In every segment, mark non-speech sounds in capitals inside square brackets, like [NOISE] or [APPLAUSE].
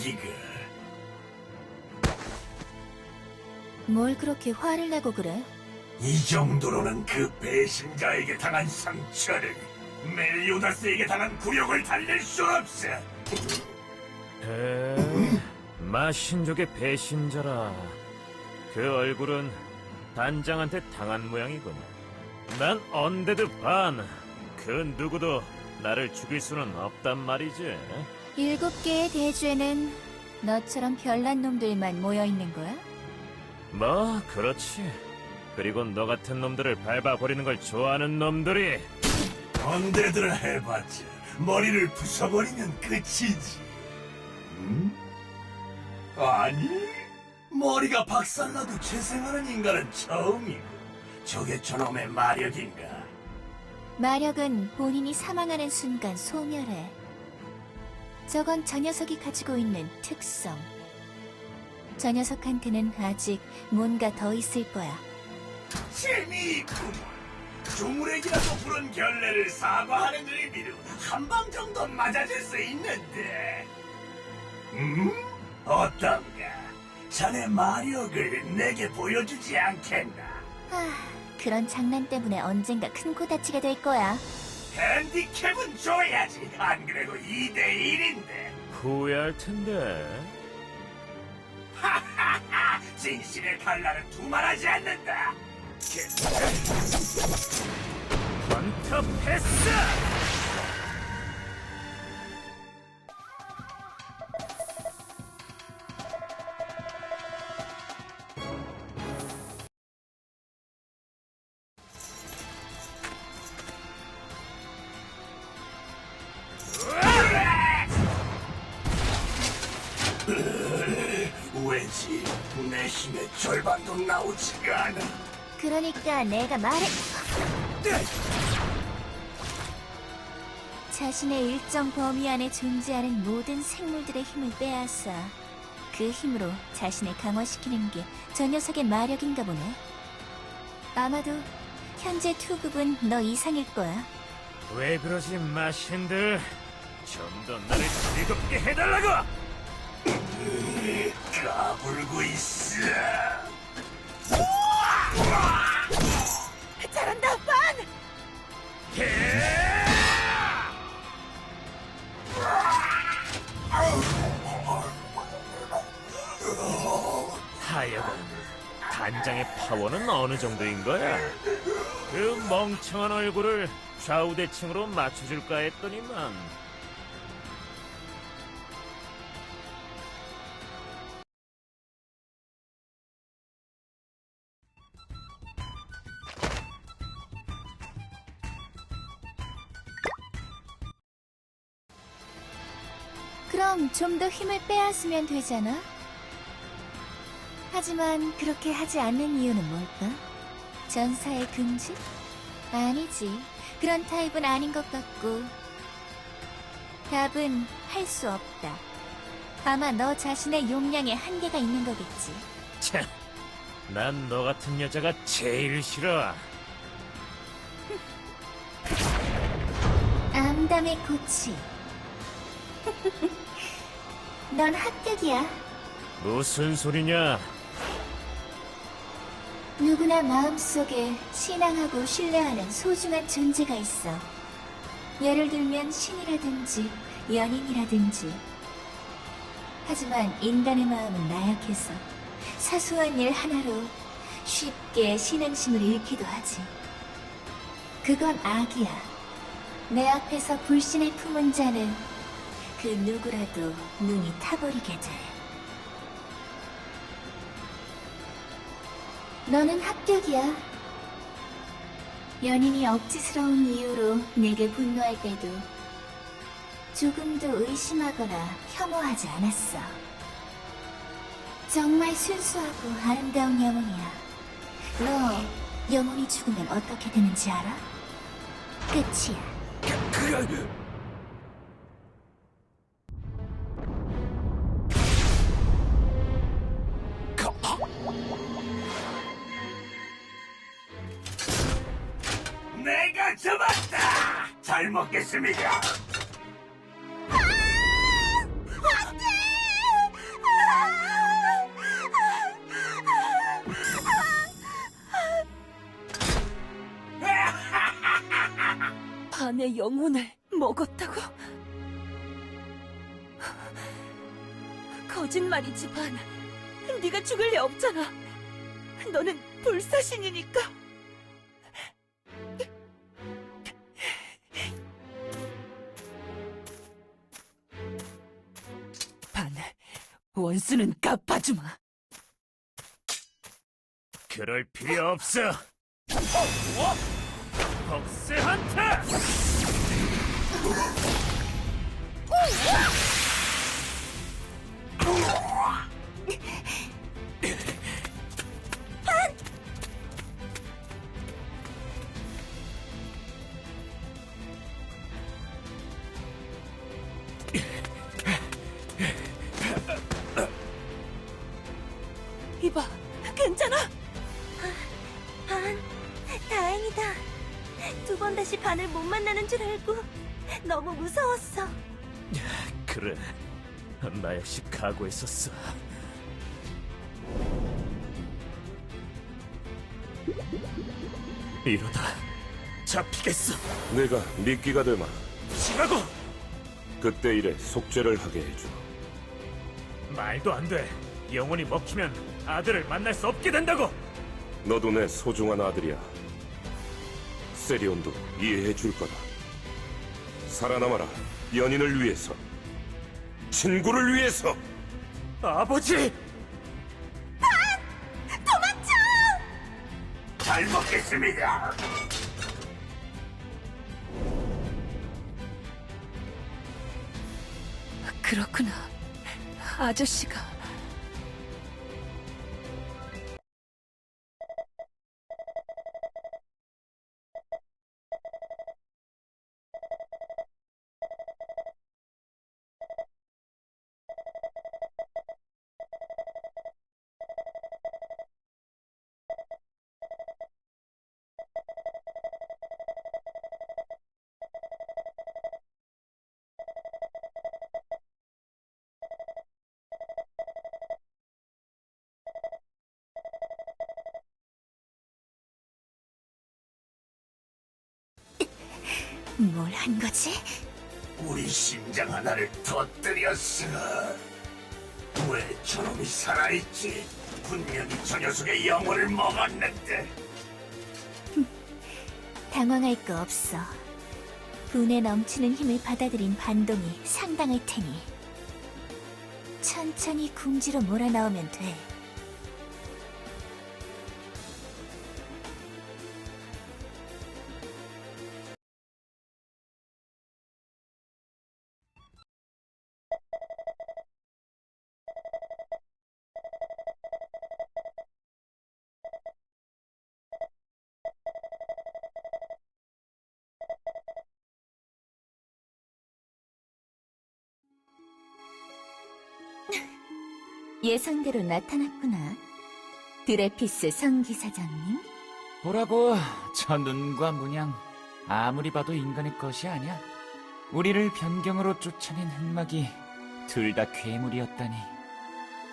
조무래기가 뭘 그렇게 화를 내고 그래? 이 정도로는 그 배신자에게 당한 상처를 멜리오다스에게 당한 굴욕을 달랠 수 없어. 에, 마신족의 배신자라. 그 얼굴은 단장한테 당한 모양이군. 난 언데드 반. 그 누구도 나를 죽일 수는 없단 말이지. 일곱 개의 대죄는 너처럼 별난 놈들만 모여 있는 거야? 뭐, 그렇지. 그리고 너 같은 놈들을 밟아버리는 걸 좋아하는 놈들이 언데드라 해봤자 머리를 부숴버리면 끝이지. 음? 아니, 머리가 박살나도 재생하는 인간은 처음이고 저게 저놈의 마력인가? 마력은 본인이 사망하는 순간 소멸해. 저건 저 녀석이 가지고 있는 특성. 저 녀석한테는 아직 뭔가 더 있을 거야. 재미있구만. 조무래기라고 부른 결례를 사과하는 의미로 한 방 정도 맞아줄 수 있는데. 음? 어떤가? 자네 마력을 내게 보여주지 않겠나? 아, 그런 장난 때문에 언젠가 큰 코 다치게 될 거야. 핸디캡은 줘야지. 안 그래도 2대1인데. 후회할 텐데. 하하하! 진실의 칼날은 두말하지 않는다. 헌터 패스! 그러니까 내가 말해. 자신의 일정 범위 안에 존재하는 모든 생물들의 힘을 빼앗아 그 힘으로 자신을 강화시키는 게 저 녀석의 마력인가 보네. 아마도 현재 투급은 너 이상일 거야. 왜 그러지 마신들? 좀 더 나를 즐겁게 해달라고! 까불고 있어. 잘한다, 반! 하여간 단장의 파워는 어느 정도인 거야? 그 멍청한 얼굴을 좌우대칭으로 맞춰줄까 했더니만 좀 더 힘을 빼앗으면 되잖아. 하지만 그렇게 하지 않는 이유는 뭘까? 전사의 금지? 아니지. 그런 타입은 아닌 것 같고. 답은 할 수 없다. 아마 너 자신의 용량에 한계가 있는 거겠지. 참, 난 너 같은 여자가 제일 싫어. 암담의 고치. [LAUGHS] 넌 합격이야. 무슨 소리냐? 누구나 마음속에 신앙하고 신뢰하는 소중한 존재가 있어. 예를 들면 신이라든지 연인이라든지. 하지만 인간의 마음은 나약해서 사소한 일 하나로 쉽게 신앙심을 잃기도 하지. 그건 악이야. 내 앞에서 불신을 품은 자는 그 누구라도 눈이 타버리게 돼. 너는 합격이야. 연인이 억지스러운 이유로 내게 분노할 때도 조금도 의심하거나 혐오하지 않았어. 정말 순수하고 아름다운 영혼이야. 너 영혼이 죽으면 어떻게 되는지 알아? 끝이야. 내가 잡 있습니다. 반의 영혼을 먹었다고? 거짓말이지만 네가 죽을 리 없잖아. 너는 불사신이니까. 원수는 갚아주마. 그럴 필요 없어. 복스 헌터! 무서웠어. 그래, 나 역시 각오했었어. 이러다 잡히겠어. 내가 미끼가 되마 시라고 그때 일에 속죄를 하게 해줘 말도 안 돼. 영혼이 먹히면 아들을 만날 수 없게 된다고. 너도 내 소중한 아들이야 세리온도 이해해 줄 거다 살아남아라 연인을 위해서 친구를 위해서 아버지! 잘 먹겠습니다. 그렇구나. 아저씨가. 뭘 한 거지? 우리 심장 하나를 터뜨렸어. 왜 저놈이 살아있지? 분명히 저 녀석의 영혼을 먹었는데. 당황할 거 없어. 분에 넘치는 힘을 받아들인 반동이 상당할 테니. 천천히 궁지로 몰아넣으면 돼. 상대로 나타났구나. 드레피스 성기사장님. 보라고 저 눈과 문양 아무리 봐도 인간의 것이 아니야. 우리를 변경으로 쫓아낸 흑막이 둘 다 괴물이었다니.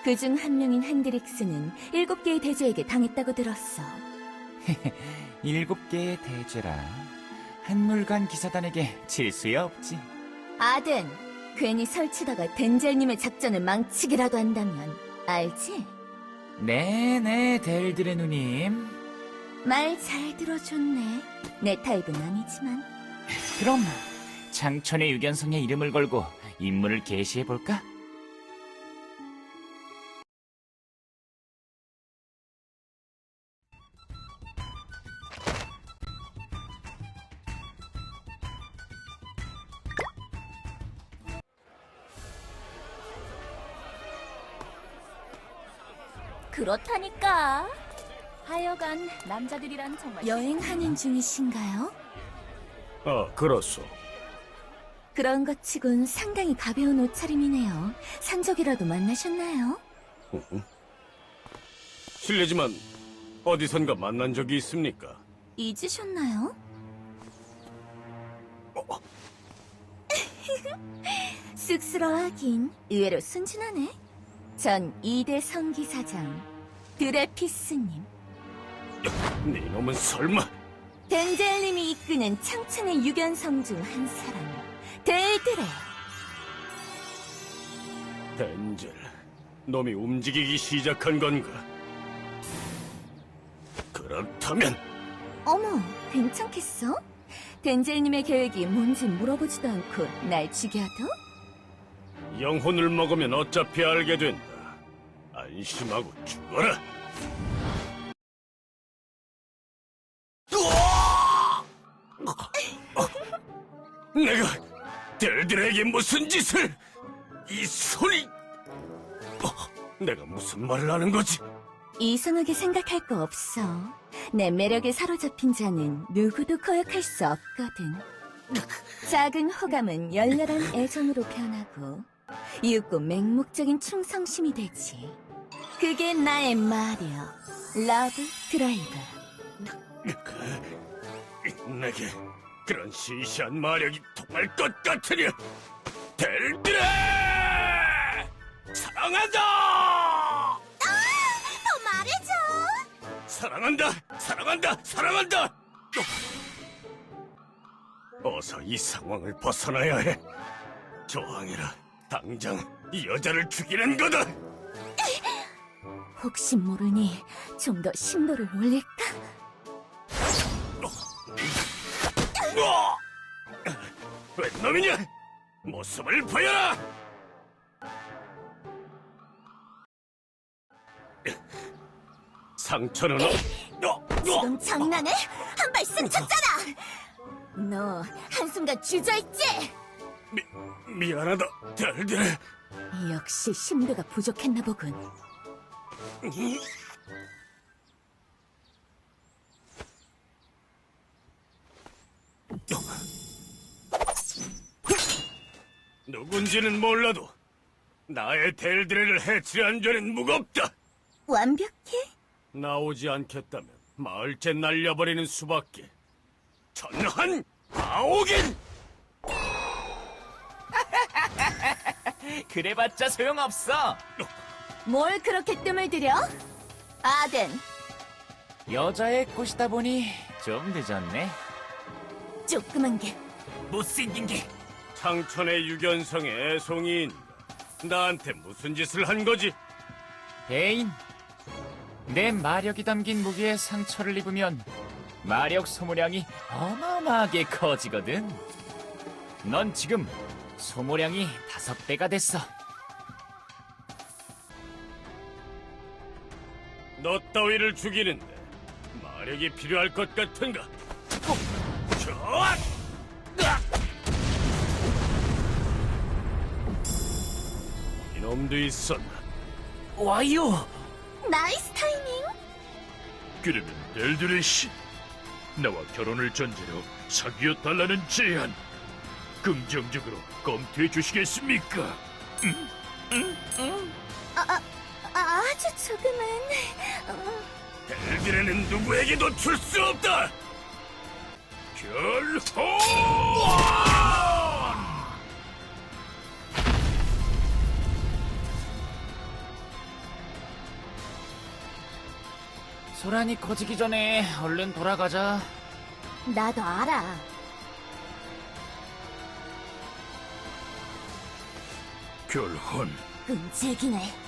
그중 한 명인 핸드릭스는 일곱 개의 대제에게 당했다고 들었어. [LAUGHS] 일곱 개의 대죄라 한물간 기사단에게 질 수야 없지. 아든, 괜히 설치다가 덴젤님의 작전을 망치기라도 한다면 알지? 네네 델드레 누님. 말 잘 들어줬네. 내 타입은 아니지만. 그럼 장천의 유견성의 이름을 걸고 임무를 개시해 볼까? 그렇다니까. 하여간 남자들이란 정말 여행하는 중이신가요? 어, 그렇소. 그런 것 치곤 상당히 가벼운 옷차림이네요. 산적이라도 만나셨나요? 실례지만 어디선가 만난 적이 있습니까? 잊으셨나요? [LAUGHS] 쑥스러워하긴 의외로 순진하네. 전 2대 성기사장 드레피스님. 네 놈은 설마 덴젤님이 이끄는 창창의 유견성 중 한 사람. 데이드레. 덴젤, 놈이 움직이기 시작한 건가? 그렇다면 어머, 괜찮겠어? 덴젤님의 계획이 뭔지 물어보지도 않고 날 죽여도? 영혼을 먹으면 어차피 알게 된다. 안심하고 죽어라. 내가 델들에게 무슨 짓을? 이 소리! 어, 내가 무슨 말을 하는 거지? 이상하게 생각할 거 없어. 내 매력에 사로잡힌 자는 누구도 거역할 수 없거든. 작은 호감은 열렬한 애정으로 변하고 이윽고 맹목적인 충성심이 되지. 그게 나의 마력, 러브 드라이브. 내게 그런 시시한 마력이 통할 것 같으냐? 델들에 사랑한다! 더 말해줘! 사랑한다! 사랑한다! 사랑한다! 어, 어서 이 상황을 벗어나야 해. 조항이라 당장 이 여자를 죽이는 거다. 혹시 모르니 좀 더 심도를 올릴까? 어! 웬 놈이냐? 모습을 보여라! 상처는 어, 어, 지금 장난해? 한 발 쓱 쳤잖아! 너 한순간 주저했지? 미, 미안하다, 델델. 역시 심도가 부족했나 보군. 누군지는 몰라도 나의 델드레를 해치려는 죄는 무겁다. 완벽해? 나오지 않겠다면 마을째 날려버리는 수밖에. 전한 아오긴! [LAUGHS] 그래봤자 소용없어. 뭘 그렇게 뜸을 들여? 아덴, 여자의 꽃이다 보니 좀 늦었네. 조그만 게 못생긴 게. 창천의 유견성에 애송이인가? 나한테 무슨 짓을 한 거지? 대인, 내 마력이 담긴 무기에 상처를 입으면 마력 소모량이 어마어마하게 커지거든. 넌 지금 소모량이 다섯 배가 됐어. 너 따위를 죽이는데 마력이 필요할 것 같은가? 어, 좋아! 이놈도 있었나? 와요. 나이스 타이밍. 그러면 신 나와 결혼을 전제로 사귀어 달라는 제안 긍정적으로 검토해 주시겠습니까? 아, 아 주 조금은. 어, 델들에는 누구에게도 줄 수 없다! 결혼! 소란이 커지기 전에 얼른 돌아가자. 나도 알아. 결혼 끔찍이네.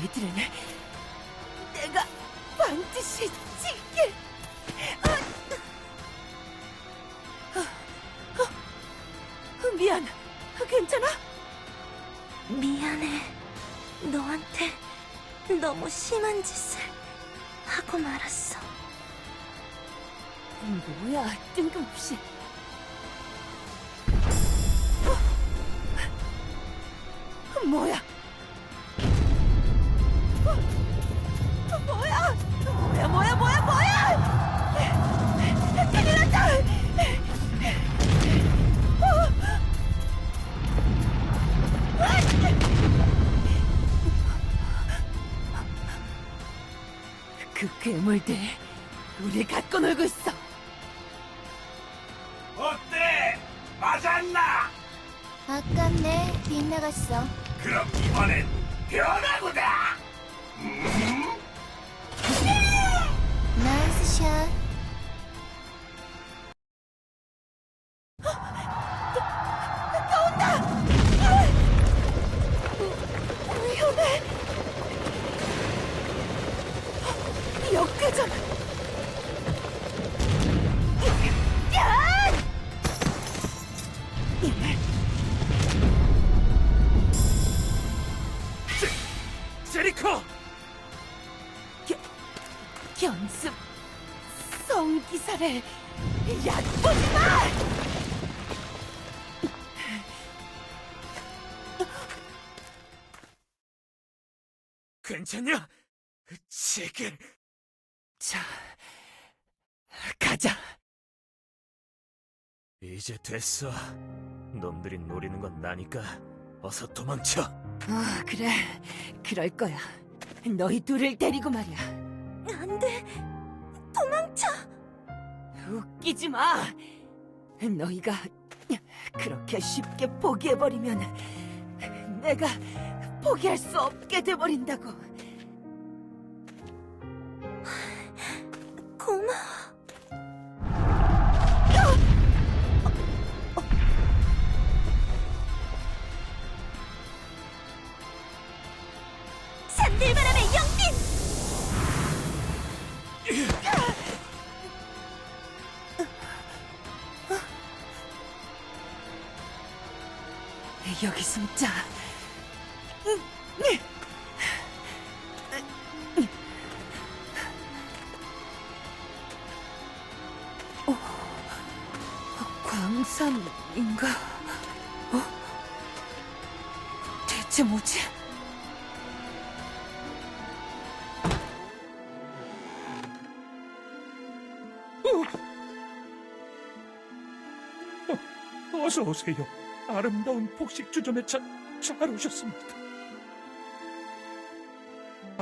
너희들은 내가 반드시 지킬. 아, 아, 아, 미안. 괜찮아? 미안해. 너한테 너무 심한 짓을 하고 말았어. 뭐야, 뜬금없이. 어? 뭐야? 아깝네. 빗나갔어. 그럼 이번엔 변하구나. 나이스 샷. 연습 성기사를 얕보지 마! 괜찮냐? 제길 자, 가자. 이제 됐어. 놈들이 노리는 건 나니까 어서 도망쳐. 아, 그래. 그럴 거야. 너희 둘을 데리고 말이야. 안 돼. 도망쳐. 웃기지 마. 너희가 그렇게 쉽게 포기해버리면 내가 포기할 수 없게 돼버린다고. 여기 숨자. 어, 광산인가? 어? 대체 뭐지? 어서 오세요. 아름다운 복식 주점에 잘, 잘 오셨습니다.